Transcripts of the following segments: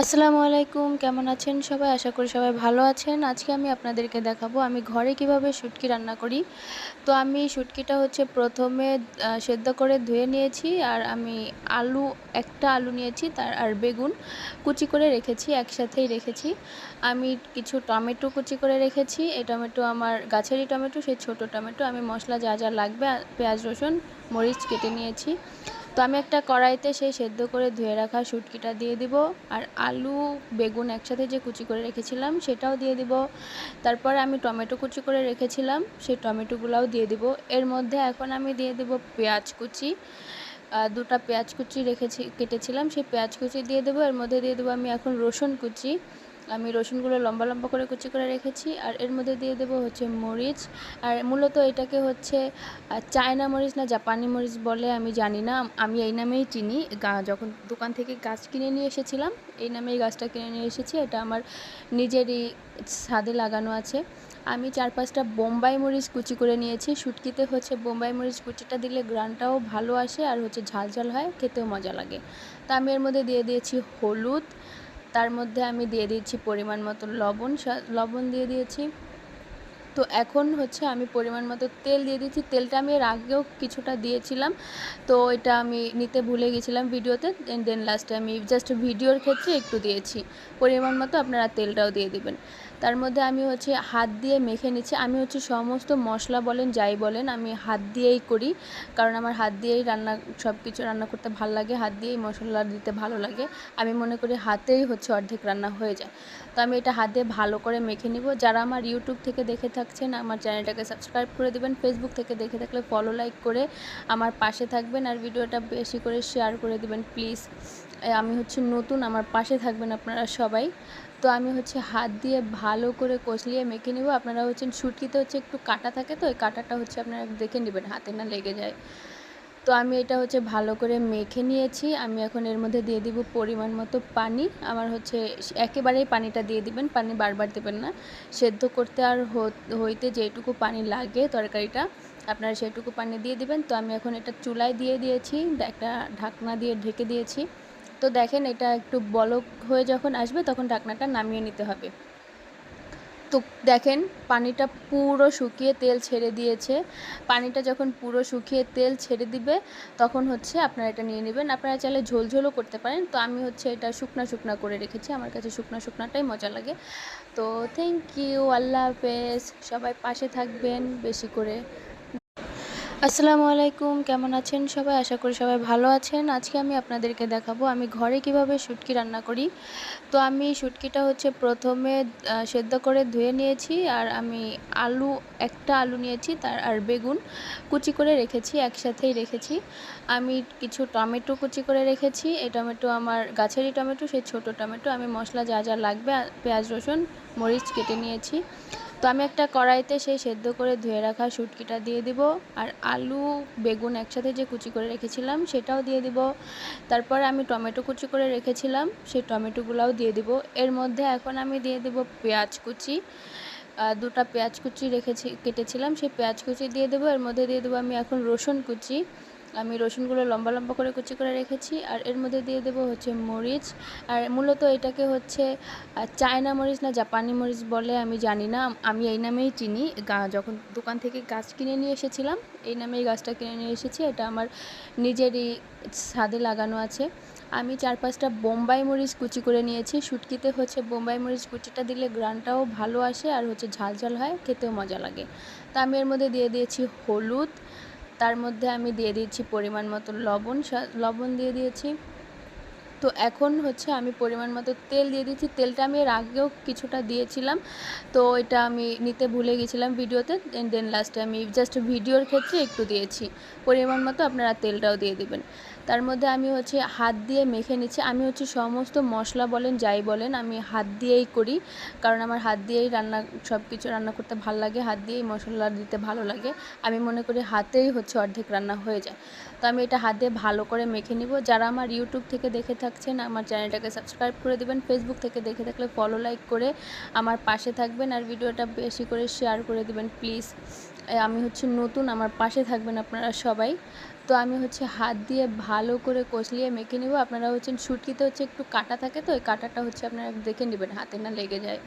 আসসালামু আলাইকুম, কেমন আছেন সবাই? আশা করি সবাই ভালো আছেন। আজকে আমি আপনাদেরকে দেখাবো, আমি ঘরে কীভাবে শুটকি রান্না করি। তো আমি শুটকিটা হচ্ছে প্রথমে সেদ্ধ করে ধুয়ে নিয়েছি, আর আমি আলু, একটা আলু নিয়েছি, তার, আর বেগুন কুচি করে রেখেছি, একসাথেই রেখেছি। আমি কিছু টমেটো কুচি করে রেখেছি, এই টমেটো আমার গাছেরই টমেটো, সেই ছোট টমেটো। আমি মশলা যা যা লাগবে পেঁয়াজ, রসুন, মরিচ কেটে নিয়েছি। তো আমি একটা কড়াইতে সেই সেদ্ধ করে ধুয়ে রাখা শুটকিটা দিয়ে দিব আর আলু, বেগুন একসাথে যে কুচি করে রেখেছিলাম সেটাও দিয়ে দিব। তারপর আমি টমেটো কুচি করে রেখেছিলাম সেই টমেটোগুলোও দিয়ে দিব। এর মধ্যে এখন আমি দিয়ে দিব পেঁয়াজ কুচি। দুটা পেঁয়াজ কুচি রেখেছি, কেটেছিলাম, সেই পেঁয়াজ কুচি দিয়ে দেবো। এর মধ্যে দিয়ে দেবো আমি এখন রসুন কুচি। আমি রসুনগুলো লম্বা লম্বা করে কুচি করে রেখেছি, আর এর মধ্যে দিয়ে দেবো হচ্ছে মরিচ। আর মূলত এটাকে হচ্ছে চায়না মরিচ না জাপানি মরিচ বলে আমি জানি না, আমি এই নামেই চিনি। যখন দোকান থেকে গাছ কিনে নিয়ে এসেছিলাম, এই নামেই গাছটা কিনে নিয়ে এসেছি। এটা আমার নিজেরই ছাদে লাগানো আছে। আমি চার পাঁচটা বোম্বাই মরিচ কুচি করে নিয়েছি। শুটকিতে হচ্ছে বোম্বাই মরিচ কুচিটা দিলে গ্রানটাও ভালো আসে আর হচ্ছে ঝাল ঝাল হয়, খেতেও মজা লাগে। তা আমি এর মধ্যে দিয়ে দিয়েছি হলুদ তার মধ্যে আমি দিয়ে দিয়েছি পরিমাণ মতো লবণ লবণ দিয়ে দিয়েছি। তো এখন হচ্ছে আমি পরিমাণ মতো তেল দিয়ে দিচ্ছি তেলটা আমি এর আগেও কিছুটা দিয়েছিলাম। তো এটা আমি নিতে ভুলে গেছিলাম ভিডিওতে। দেন লাস্টে আমি জাস্ট ভিডিওর ক্ষেত্রে একটু দিয়েছি। পরিমাণ মতো আপনারা তেলটাও দিয়ে দিবেন। তার মধ্যে আমি হচ্ছে হাত দিয়ে মেখে নিচ্ছি। আমি হচ্ছে সমস্ত মশলা বলেন, যাই বলেন, আমি হাত দিয়েই করি। কারণ আমার হাত দিয়েই রান্না সব কিছু রান্না করতে ভালো লাগে, হাত দিয়েই মশলা দিতে ভালো লাগে। আমি মনে করি হাতেই হচ্ছে অর্ধেক রান্না হয়ে যায়। তো আমি এটা হাত দিয়ে ভালো করে মেখে নিব। যারা আমার ইউটিউব থেকে দেখে থাকছেন, আমার চ্যানেলটাকে সাবস্ক্রাইব করে দেবেন। ফেসবুক থেকে দেখে থাকলে ফলো লাইক করে আমার পাশে থাকবেন। আর ভিডিওটা বেশি করে শেয়ার করে দেবেন প্লিজ আমি হচ্ছে নতুন, আমার পাশে থাকবেন আপনারা সবাই। তো আমি হচ্ছে হাত দিয়ে ভালো করে কষলিয়ে মেখে নেব। আপনারা হচ্ছেন শুটকিতে হচ্ছে একটু কাটা থাকে তো, ওই কাটাটা হচ্ছে আপনারা দেখে নেবেন, হাতে না লেগে যায়। তো আমি এটা হচ্ছে ভালো করে মেখে নিয়েছি। আমি এখন এর মধ্যে দিয়ে দিব পরিমাণ মতো পানি। আমার হচ্ছে একেবারেই পানিটা দিয়ে দিবেন, পানি বারবার দেবেন না। সেদ্ধ করতে আর হইতে যেটুকু পানি লাগে তরকারিটা, আপনারা সেটুকু পানি দিয়ে দিবেন। তো আমি এখন এটা চুলায় দিয়ে দিয়েছি একটা ঢাকনা দিয়ে ঢেকে দিয়েছি। তো দেখেন এটা একটু বলক হয়ে যখন আসবে তখন ঢাকনাটা নামিয়ে নিতে হবে। তো দেখেন পানিটা পুরো শুকিয়ে তেল ছেড়ে দিয়েছে। পানিটা যখন পুরো শুকিয়ে তেল ছেড়ে দিবে তখন হচ্ছে আপনারা এটা নিয়ে নেবেন। আপনারা চাইলে ঝোলঝোলও করতে পারেন। তো আমি হচ্ছে এটা শুকনা শুকনা করে রেখেছি। আমার কাছে শুকনা শুকনাটাই মজা লাগে। তো থ্যাংক ইউ আল্লাহ হাফেজ। সবাই পাশে থাকবেন বেশি করে। আসসালামু আলাইকুম, কেমন আছেন সবাই? আশা করি সবাই ভালো আছেন। আজকে আমি আপনাদেরকে দেখাবো, আমি ঘরে কীভাবে শুটকি রান্না করি। তো আমি শুটকিটা হচ্ছে প্রথমে সেদ্ধ করে ধুয়ে নিয়েছি আর আমি আলু, একটা আলু নিয়েছি তার, আর বেগুন কুচি করে রেখেছি, একসাথেই রেখেছি। আমি কিছু টমেটো কুচি করে রেখেছি, এই টমেটো আমার গাছেরই টমেটো, সেই ছোট টমেটো। আমি মশলা যা যা লাগবে, পেঁয়াজ, রসুন, মরিচ কেটে নিয়েছি। তো আমি একটা কড়াইতে সেই সেদ্ধ করে ধুয়ে রাখা শুটকিটা দিয়ে দিব আর আলু, বেগুন একসাথে যে কুচি করে রেখেছিলাম সেটাও দিয়ে দিব। তারপর আমি টমেটো কুচি করে রেখেছিলাম, সেই টমেটোগুলোও দিয়ে দিব। এর মধ্যে এখন আমি দিয়ে দিব পেঁয়াজ কুচি। দুটা পেঁয়াজ কুচি রেখেছি, কেটেছিলাম, সেই পেঁয়াজ কুচি দিয়ে দেবো। এর মধ্যে দিয়ে দেবো আমি এখন রসুন কুচি। আমি রসুনগুলো লম্বা লম্বা করে কুচি করে রেখেছি আর এর মধ্যে দিয়ে দেবো হচ্ছে মরিচ। আর মূলত এটাকে হচ্ছে চায়না মরিচ না জাপানি মরিচ বলে আমি জানি না, আমি এই নামেই চিনি। যখন দোকান থেকে গাছ কিনে নিয়ে এসেছিলাম, এই নামেই গাছটা কিনে নিয়ে এসেছি। এটা আমার নিজেরই ছাদে লাগানো আছে। আমি চার পাঁচটা বোম্বাই মরিচ কুচি করে নিয়েছি। শুটকিতে হচ্ছে বোম্বাই মরিচ কুচিটা দিলে গ্রানটাও ভালো আসে আর হচ্ছে ঝাল ঝাল হয়, খেতেও মজা লাগে। তা আমি এর মধ্যে দিয়ে দিয়েছি হলুদ। তার মধ্যে আমি দিয়ে দিচ্ছি পরিমাণ মতো লবণ লবণ দিয়ে দিয়েছি। তো এখন হচ্ছে আমি পরিমাণ মতো তেল দিয়ে দিচ্ছি তেলটা আমি এর আগেও কিছুটা দিয়েছিলাম। তো এটা আমি নিতে ভুলে গেছিলাম ভিডিওতে। দেন লাস্টে আমি জাস্ট ভিডিওর ক্ষেত্রে একটু দিয়েছি। পরিমাণ মতো আপনারা তেলটাও দিয়ে দিবেন। তার মধ্যে আমি হচ্ছে হাত দিয়ে মেখে নিচ্ছি। আমি হচ্ছে সমস্ত মশলা বলেন, যাই বলেন, আমি হাত দিয়েই করি। কারণ আমার হাত দিয়েই রান্না সব কিছু রান্না করতে ভালো লাগে, হাত দিয়েই মশলা দিতে ভালো লাগে। আমি মনে করি হাতেই হচ্ছে অর্ধেক রান্না হয়ে যায়। তো আমি এটা হাত দিয়ে ভালো করে মেখে নিব। যারা আমার ইউটিউব থেকে দেখে থাকছেন, আমার চ্যানেলটাকে সাবস্ক্রাইব করে দেবেন। ফেসবুক থেকে দেখে থাকলে ফলো লাইক করে আমার পাশে থাকবেন। আর ভিডিওটা বেশি করে শেয়ার করে দেবেন প্লিজ আমি হচ্ছে নতুন, আমার পাশে থাকবেন আপনারা সবাই। তো আমি হচ্ছে হাত দিয়ে ভালো করে কষলিয়ে মেখে নেব। আপনারা হচ্ছেন শুটকিতে হচ্ছে একটু কাটা থাকে তো, ওই কাটাটা হচ্ছে আপনারা দেখে নেবেন, হাতে না লেগে যায়।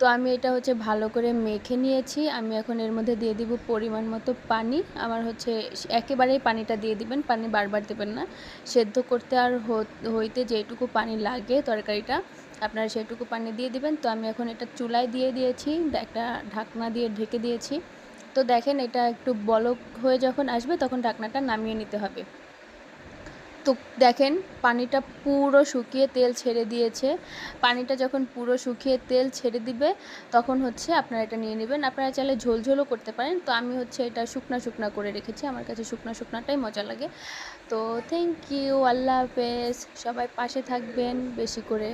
তো আমি এটা হচ্ছে ভালো করে মেখে নিয়েছি। আমি এখন এর মধ্যে দিয়ে দিব পরিমাণ মতো পানি। আমার হচ্ছে একেবারেই পানিটা দিয়ে দিবেন, পানি বারবার দেবেন না। সেদ্ধ করতে আর হইতে যেটুকু পানি লাগে তরকারিটা, আপনারা সেটুকু পানি দিয়ে দিবেন। তো আমি এখন এটা চুলায় দিয়ে দিয়েছি, একটা ঢাকনা দিয়ে ঢেকে দিয়েছি। তো দেখেন এটা একটু বলক হয়ে যখন আসবে তখন ঢাকনাটা নামিয়ে নিতে হবে। তো দেখেন পানিটা পুরো শুকিয়ে তেল ছেড়ে দিয়েছে। পানিটা যখন পুরো শুকিয়ে তেল ছেড়ে দিবে তখন হচ্ছে আপনারা এটা নিয়ে নেবেন। আপনারা চাইলে ঝোলঝোলও করতে পারেন। তো আমি হচ্ছে এটা শুকনা শুকনা করে রেখেছি। আমার কাছে শুকনা শুকনাটাই মজা লাগে। তো থ্যাংক ইউ আল্লাহ হাফেজ। সবাই পাশে থাকবেন বেশি করে।